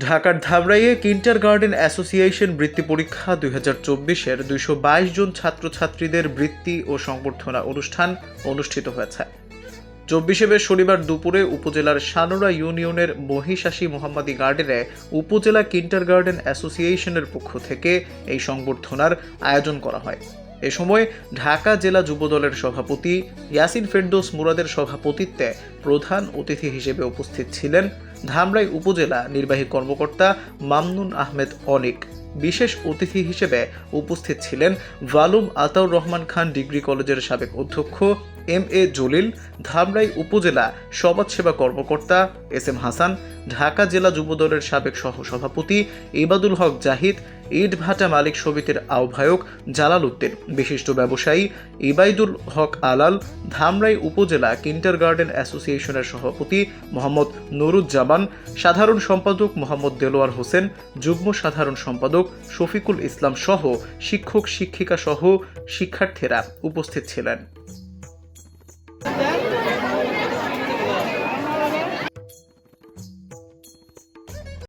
ঢাকার ধামরাইয়ে kinder garden association বৃত্তি পরীক্ষা দুই হাজার চব্বিশের দুইশো বাইশ জন ছাত্রছাত্রীদের বৃত্তি ও সংবর্ধনা অনুষ্ঠান অনুষ্ঠিত হয়েছে। চব্বিশে মে শনিবার দুপুরে উপজেলার সানোরা ইউনিয়নের মহিষাসী মোহাম্মদী গার্ডেনে উপজেলা কিন্টার গার্ডেন অ্যাসোসিয়েশনের পক্ষ থেকে এই সংবর্ধনার আয়োজন করা হয়। এ সময় ঢাকা জেলা যুবদলের সভাপতি ইয়াসিন ফেরদৌস মুরাদের সভাপতিত্বে প্রধান অতিথি হিসেবে উপস্থিত ছিলেন ধামরাই উপজেলা নির্বাহী কর্মকর্তা মামনুন আহমেদ অনিক। বিশেষ অতিথি হিসেবে উপস্থিত ছিলেন ভালুম আতাউর রহমান খান ডিগ্রি কলেজের সাবেক অধ্যক্ষ এম এ জলিল। ধামরাই উপজেলা সমাজসেবা কর্মকর্তা এস এম হাসান। ঢাকা জেলা যুবদলের সাবেক সহ সভাপতি ইবাদুল হক জাহিদ, ইট ভাটা মালিক সমিতির আহ্বায়ক জালাল উদ্দিন, বিশিষ্ট ব্যবসায়ী ইবাইদুল হক আলাল, ধামরাই উপজেলা কিন্টার গার্ডেন অ্যাসোসিয়েশনের সভাপতি মোহাম্মদ নুরুজ্জামান, সাধারণ সম্পাদক মোহাম্মদ দেলোয়ার হোসেন, যুগ্ম সাধারণ সম্পাদক শফিকুল ইসলাম সহ শিক্ষক শিক্ষিকা সহ শিক্ষার্থীরা উপস্থিত ছিলেন।